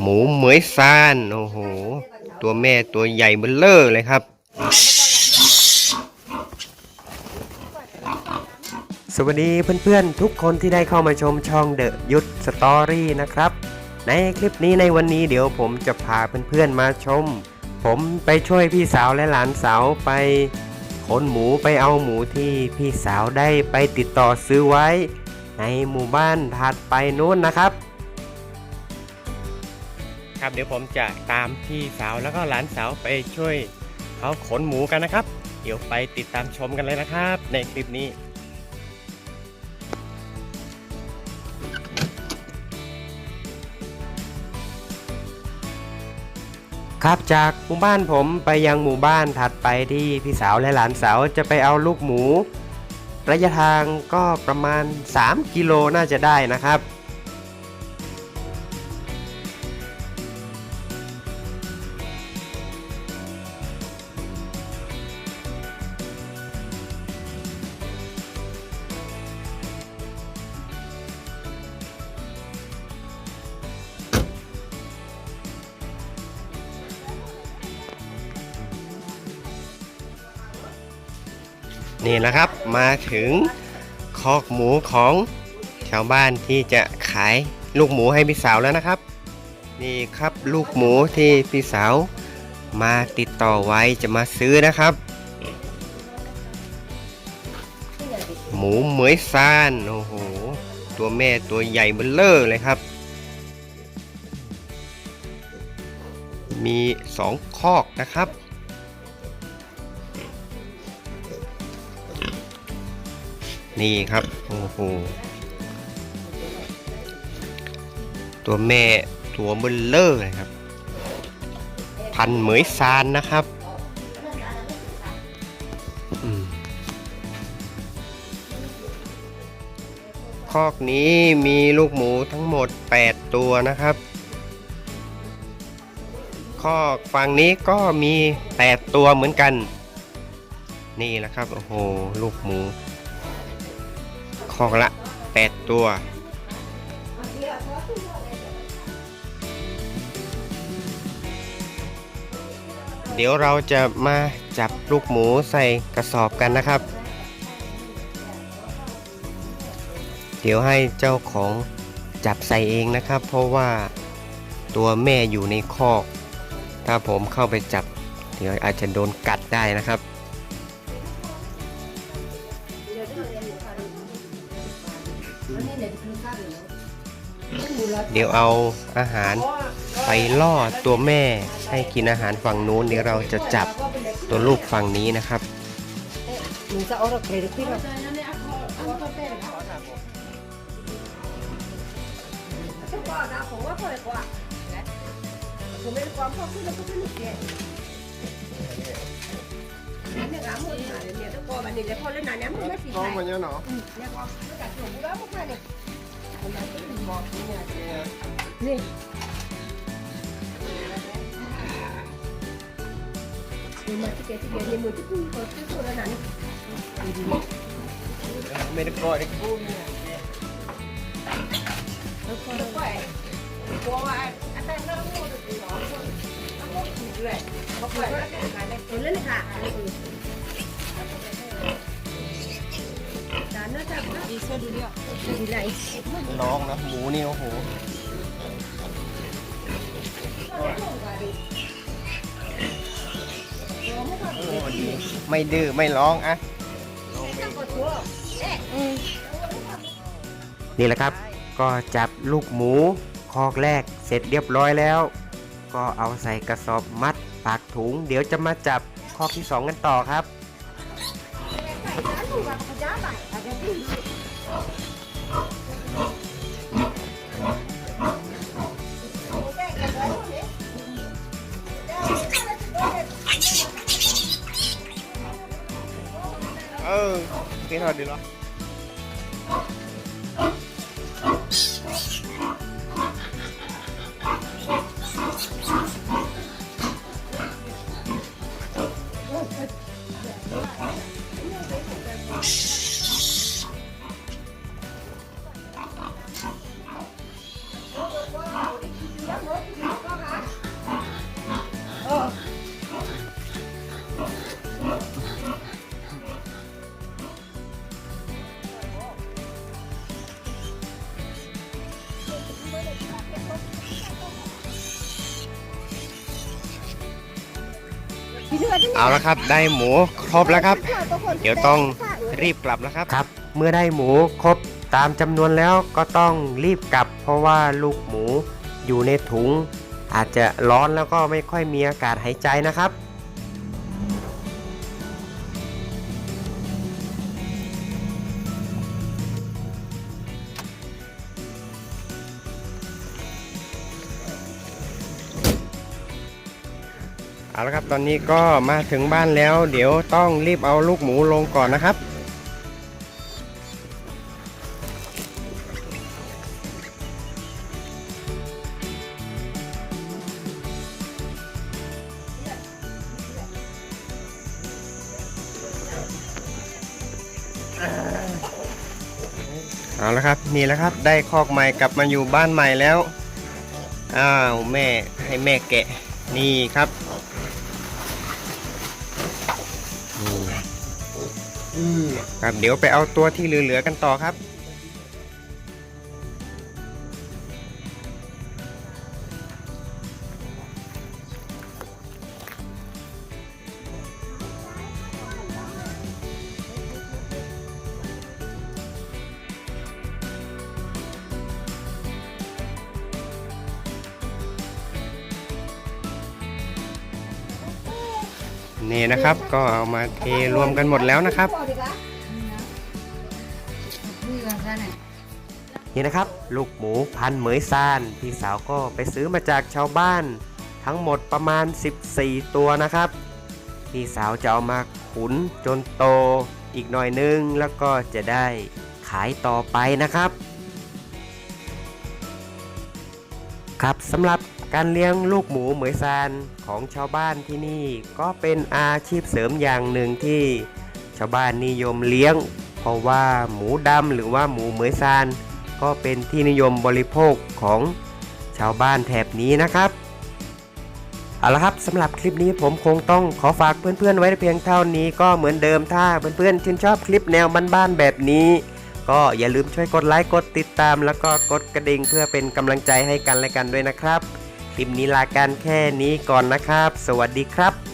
หมูเหมยซานโอ้โห ตัวแม่ตัวใหญ่เบ้อเลอเลยครับ สวัสดีเพื่อนๆ ทุกคนที่ได้เข้ามาชมช่องเดอะยุทธสตอรี่นะครับ ในคลิปนี้ในวันนี้เดี๋ยวผมจะพาเพื่อนๆมาชม ผมไปช่วยพี่สาวและหลานสาวไปขนหมูไปเอาหมูที่พี่สาวได้ไปติดต่อซื้อไว้ ในหมู่บ้านถัดไปนู้นนะครับ ครับ เดี๋ยวผมจะตามพี่สาวแล้วก็หลานสาวไปช่วยเขาขนหมูกันนะครับ เดี๋ยวไปติดตามชมกันเลยนะครับ ในคลิปนี้ครับจากหมู่บ้านผมไปยังหมู่บ้านถัดไปที่พี่สาวและหลานสาวจะไปเอาลูกหมู ระยะทางก็ประมาณ 3 กิโลน่าจะได้นะครับ นี่นะครับมาถึงคอกหมูของชาวบ้านที่จะขายลูกหมูให้พี่สาวแล้วนะครับ นี่ครับลูกหมูที่พี่สาวมาติดต่อไว้จะมาซื้อนะครับ หมูเหมยซานโอ้โหตัวแม่ตัวใหญ่เบ้อเลอร์เลยครับ มีสองคอกนะครับ นี่ครับ โอ้โห ตัวแม่ตัวเบลเลอร์เลยครับ พันเหมยซานนะครับคอกนี้มีลูกหมูทั้งหมด 8 ตัวนะครับ คอกฝั่งนี้ก็มี 8 ตัวเหมือนกัน นี่แหละครับ โอ้โห ลูกหมู คอกละ 8 ตัว เดี๋ยวเราจะมาจับลูกหมูใส่กระสอบกันนะครับ เดี๋ยวให้เจ้าของจับใส่เองนะครับ เพราะว่าตัวแม่อยู่ในคอก ถ้าผมเข้าไปจับ เดี๋ยวอาจจะโดนกัดได้นะครับ เดี๋ยวเอาอาหารไปล่อตัวแม่ให้กินอาหารฝั่งนู้นเดี๋ยวเราจะจับตัวลูกฝั่งนี้นะครับ นี่นี่ม่แกที่แกนี่มือที่กูเนี่สุดแล้วนะไม่ได้ปล่อยได้กูแล้กติดก่าอาจารย์เริ่มพูดถึงหรอพูดถึงเลยเขาอปิดแล้วนะคะ น้องนะหมูนี่โอ้โหไม่ดื้อไม่ร้องอะนี่แหละครับ ก็จับลูกหมูคอกแรกเสร็จเรียบร้อยแล้ว ก็เอาใส่กระสอบมัดปากถุง เดี๋ยวจะมาจับคอกที่สองกันต่อครับ เออพี่ทอดดีเหรอ เอาละครับได้หมูครบแล้วครับ เดี๋ยวต้องรีบกลับนะครับ ครับ เมื่อได้หมูครบ ตามจำนวนแล้วก็ต้องรีบกลับ เพราะว่าลูกหมูอยู่ในถุง อาจจะร้อนแล้วก็ไม่ค่อยมีอากาศหายใจนะครับเอาละครับตอนนี้ก็มาถึงบ้านแล้ว เดี๋ยวต้องรีบเอาลูกหมูลงก่อนนะครับ เอาละครับนี่แล้วครับได้คอกใหม่กลับมาอยู่บ้านใหม่แล้วอ้าวแม่ให้แม่แกะนี่ครับนี่ครับเดี๋ยวไปเอาตัวที่เหลือๆกันต่อครับ นี่นะครับก็เอามาเทรวมกันหมดแล้วนะครับ นี่นะครับ ลูกหมูพันเหมยซานพี่สาวก็ไปซื้อมาจากชาวบ้าน ทั้งหมดประมาณ 14 ตัวนะครับ พี่สาวจะเอามาขุนจนโตอีกหน่อยนึง แล้วก็จะได้ขายต่อไปนะครับ ครับสำหรับ การเลี้ยงลูกหมูเหมยซานของชาวบ้านที่นี่ก็เป็นอาชีพเสริมอย่างหนึ่งที่ชาวบ้านนิยมเลี้ยง เพราะว่าหมูดำหรือว่าหมูเหมยซานก็เป็นที่นิยมบริโภคของชาวบ้านแถบนี้นะครับเอาละครับสำหรับคลิปนี้ผมคงต้องขอฝากเพื่อนๆไว้เพียงเท่านี้ก็เหมือนเดิมถ้าเพื่อนๆชื่นชอบคลิปแนวบ้านๆแบบนี้ก็อย่าลืมช่วยกดไลค์กดติดตาม แล้วก็กดกระดิ่งเพื่อเป็นกำลังใจให้กันและกันด้วยนะครับ คลิปนี้ลากันแค่นี้ก่อนนะครับ สวัสดีครับ